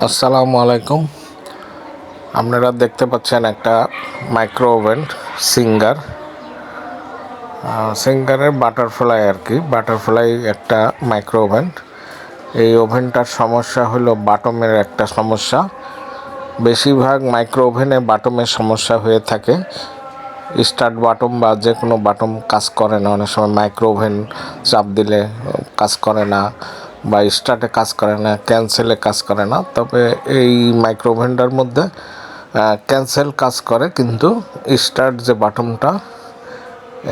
আসসালামু আলাইকুম। আপনারা দেখতে পাচ্ছেন একটা মাইক্রো ওভেন সিঙ্গার। সিঙ্গারের বাটারফ্লাই আর কি। বাটারফ্লাই একটা মাইক্রো ওভেন এই ওভেনটার সমস্যা হলো বাটমের একটা সমস্যা। বেশিরভাগ মাইক্রো ওভেনে বাটমের সমস্যা হয়ে থাকে। স্টার্ট বাটম বা যে কোনো বাটম কাজ করে না। অনেক সময় মাইক্রো ওভেন চাপ দিলে কাজ করে না। বা স্টার্টে কাজ করে না ক্যান্সেলে কাজ করে না, তবে এই মাইক্রো ওভেনটার মধ্যে ক্যান্সেল কাজ করে, কিন্তু স্টার্ট যে বাটনটা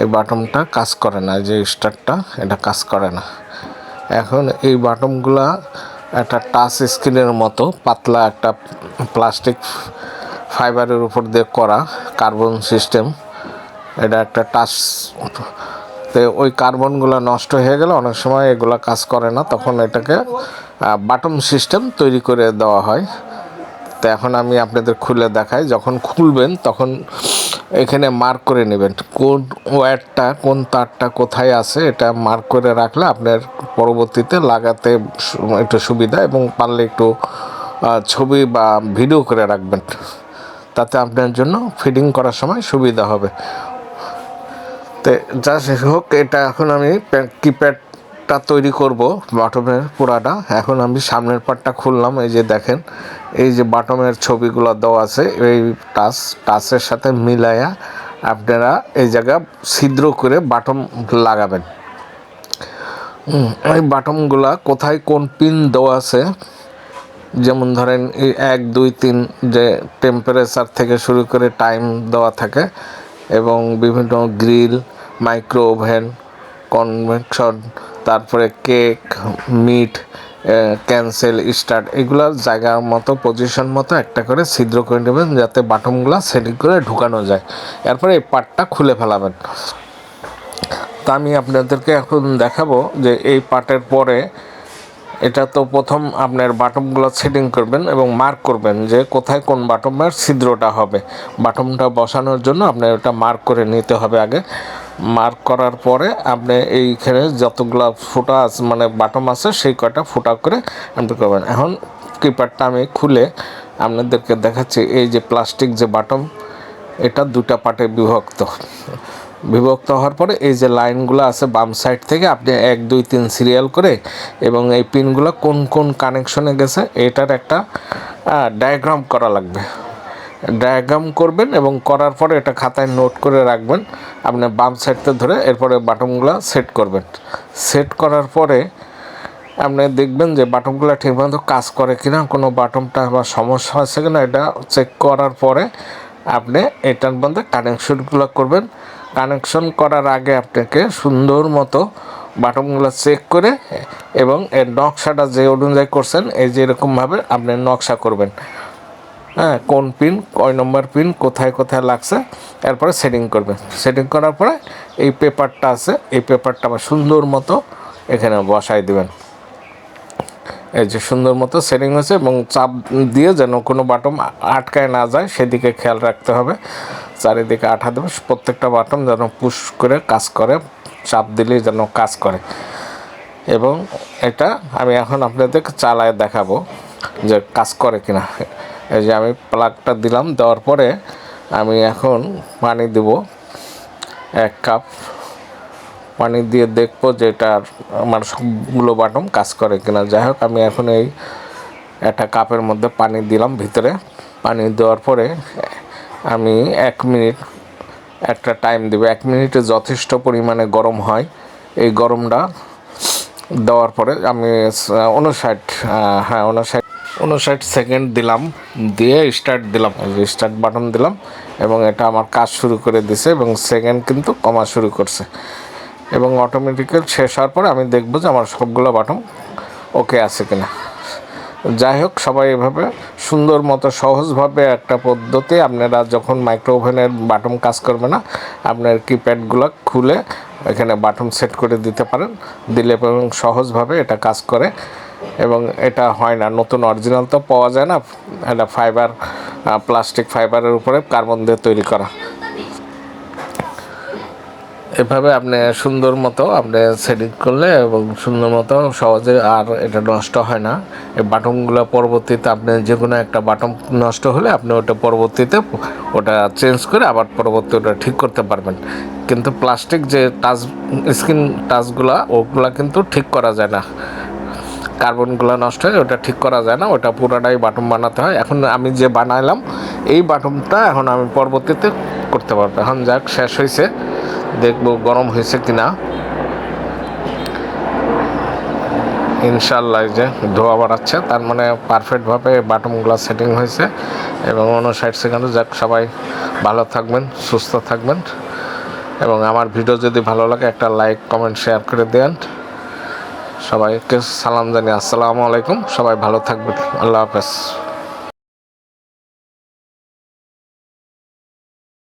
এই বাটনটা কাজ করে না যে স্টার্টটা এটা কাজ করে না। এখন এই বাটনগুলা একটা টাচ স্ক্রিনের মতো, পাতলা একটা প্লাস্টিক ফাইবারের উপর দিয়ে করা কার্বন সিস্টেম এটা একটা টাচ তো ওই কার্বনগুলো নষ্ট হয়ে গেলে অনেক সময় এগুলো কাজ করে না, তখন এটাকে বাটম সিস্টেম তৈরি করে দেওয়া হয়। তো এখন আমি আপনাদের খুলে দেখাই, যখন খুলবেন তখন এখানে মার্ক করে নেবেন, কোন ওয়্যারটা, কোন তারটা কোথায় আছে এটা মার্ক করে রাখলে আপনার পরবর্তীতে লাগাতে একটু সুবিধা এবং পারলে একটু ছবি বা ভিডিও করে রাখবেন। তাতে আপনার জন্য ফিডিং করার সময় সুবিধা হবে। তো যা হোক, এটা এখন আমি কিপ্যাডটা তৈরি করব বাটমের পুরাটা। এখন আমি সামনের পার্টটা খুললাম, এই যে দেখেন, এই যে বাটমের ছবিগুলো দেওয়া আছে, এই টাচ টাচের সাথে মিলাইয়া আপনারা এই জায়গা ছিদ্র করে বাটম লাগাবেন। এই বাটমগুলা কোথায় কোন পিন দেওয়া আছে, যেমন ধরেন এক, দুই, তিন যে টেম্পারেচার থেকে শুরু করে টাইম দেওয়া থাকে এবং বিভিন্ন গ্রিল মাইক্রো ওভেন কনভেকশন তারপরে কেক মিট ক্যান্সেল স্টার্ট এগুলোর জায়গার মতো পজিশন মতো একটা করে ছিদ্র করে নেবেন যাতে বাটনগুলো সেটিং করে ঢুকানো যায়। এরপরে এই পার্টটা খুলে ফেলাবেন। তা আমি আপনাদেরকে এখন দেখাবো যে এই পার্টের পরে এটা তো প্রথম আপনার বাটমগুলো সেটিং করবেন এবং মার্ক করবেন যে কোথায় কোন বাটমের ছিদ্রটা হবে। বাটমটা বসানোর জন্য আপনার ওটা মার্ক করে নিতে হবে আগে। মার্ক করার পরে আপনি এইখানে যতগুলো ফুটা আছে মানে বাটম আছে সেই কয়টা ফুটা করে আপনি করবেন। এখন কিপারটা আমি খুলে আপনাদেরকে দেখাচ্ছি, এই যে প্লাস্টিক যে বাটম এটা দুটা পার্টে বিভক্ত। বিভক্ত হওয়ার পরে এই যে লাইনগুলো আছে বাম সাইড থেকে, আপনি এক, দুই, তিন সিরিয়াল করে এবং এই পিনগুলো কোন কোন কানেকশনে গেছে, এটার একটা ডায়াগ্রাম করা লাগবে। ডায়াগ্রাম করবেন এবং করার পরে এটা খাতায় নোট করে রাখবেন। আপনি বাম সাইডতে ধরে এরপরে বাটনগুলো সেট করবেন। সেট করার পরে আপনি দেখবেন যে বাটনগুলো ঠিকমতো কাজ করে কিনা, কোনো বাটনটা বা সমস্যা আছে কিনা, এটা চেক করার পরে আপনি এটার মধ্যে কানেকশনগুলো করবেন। কানেকশন করার আগে আপনাকে সুন্দর মতো বাটনগুলো চেক করে এবং এর নকশাটা যে অনুযায়ী করছেন, এই যে এরকমভাবে আপনি নকশা করবেন। হ্যাঁ কোন পিন কয় নম্বর পিন কোথায় কোথায় লাগছে, এরপরে সেটিং করবেন। সেটিং করার পরে এই পেপারটা আছে, এই পেপারটা আবার সুন্দর মতো এখানে বসাই দিবেন। এই যে সুন্দর মতো সেটিং হয়েছে এবং চাপ দিয়ে যেন কোনো বাটম আটকায় না যায়, সেদিকে খেয়াল রাখতে হবে। চারিদিকে আঠা দেবে, প্রত্যেকটা বাটম যেন পুশ করে কাজ করে, চাপ দিলেই যেন কাজ করে। এবং এটা আমি এখন আপনাদেরকে চালায় দেখাবো যে কাজ করে কিনা। এই যে আমি প্লাগটা দিলাম, দেওয়ার পরে আমি এখন পানি দেব, এক কাপ পানি দিয়ে দেখব যে এটার আমার সবগুলো বাটম কাজ করে কিনা। যাই হোক, আমি এখন এই একটা কাপের মধ্যে পানি দিলাম ভিতরে। পানি দেওয়ার পরে আমি এক মিনিট, একটা টাইম দেবো। এক মিনিটে যথেষ্ট পরিমাণে গরম হয়। এই গরমটা দেওয়ার পরে আমি উনষাট হ্যাঁ উনষাট উনষাট সেকেন্ড দিলাম। দিয়ে স্টার্ট দিলাম। স্টার্ট বাটন দিলাম এবং এটা আমার কাজ শুরু করে দিছে এবং সেকেন্ড কিন্তু কমা শুরু করছে। এবং অটোমেটিক্যাল শেষ হওয়ার পরে আমি দেখব যে আমার সবগুলো বাটন ওকে আছে কিনা। যাই হোক, সবাই এভাবে সুন্দর মতো সহজভাবে একটা পদ্ধতি আপনারা যখন মাইক্রো ওভেনের বাটন কাজ করবে না, আপনার কিপ্যাডগুলো খুলে এখানে বাটন সেট করে দিতে পারেন, দিলে এবং সহজভাবে এটা কাজ করে। এবং এটা হয় না, নতুন অরিজিনাল তো পাওয়া যায় না, এটা ফাইবার প্লাস্টিক ফাইবারের উপরে কার্বন দিয়ে তৈরি করা। এভাবে আপনি সুন্দর মতো আপনি সেটিং করলে এবং সুন্দর মতো সহজে আর এটা নষ্ট হয় না। এই বাটনগুলো পরবর্তীতে আপনি যে কোনো একটা বাটন নষ্ট হলে আপনি ওটা পরবর্তীতে ওটা চেঞ্জ করে আবার পরবর্তী ওটা ঠিক করতে পারবেন। কিন্তু প্লাস্টিক যে টাচ স্ক্রিন টাচগুলা ওগুলা কিন্তু ঠিক করা যায় না। কার্বনগুলো নষ্ট হয়, ওটা ঠিক করা যায় না, ওটা পুরোটাই বাটন বানাতে হয়। এখন আমি যে বানাইলাম, এই বাটনটা এখন আমি পরবর্তীতে করতে পারব। এখন যাক, শেষ হয়েছে দেখব গরম হয়েছে কিনা। ইনশাল্লাহ যে ধোয়া বাড়াচ্ছে, তার মানে পারফেক্টভাবে বাটনগুলো সেটিং হয়েছে এবং ষাট সেকেন্ডে যাক, সবাই ভালো থাকবেন, সুস্থ থাকবেন। এবং আমার ভিডিও যদি ভালো লাগে, একটা লাইক কমেন্ট শেয়ার করে দেন। সবাইকে সালাম জানি আসসালামু আলাইকুম, সবাই ভালো থাকবেন, আল্লাহ হাফেজ।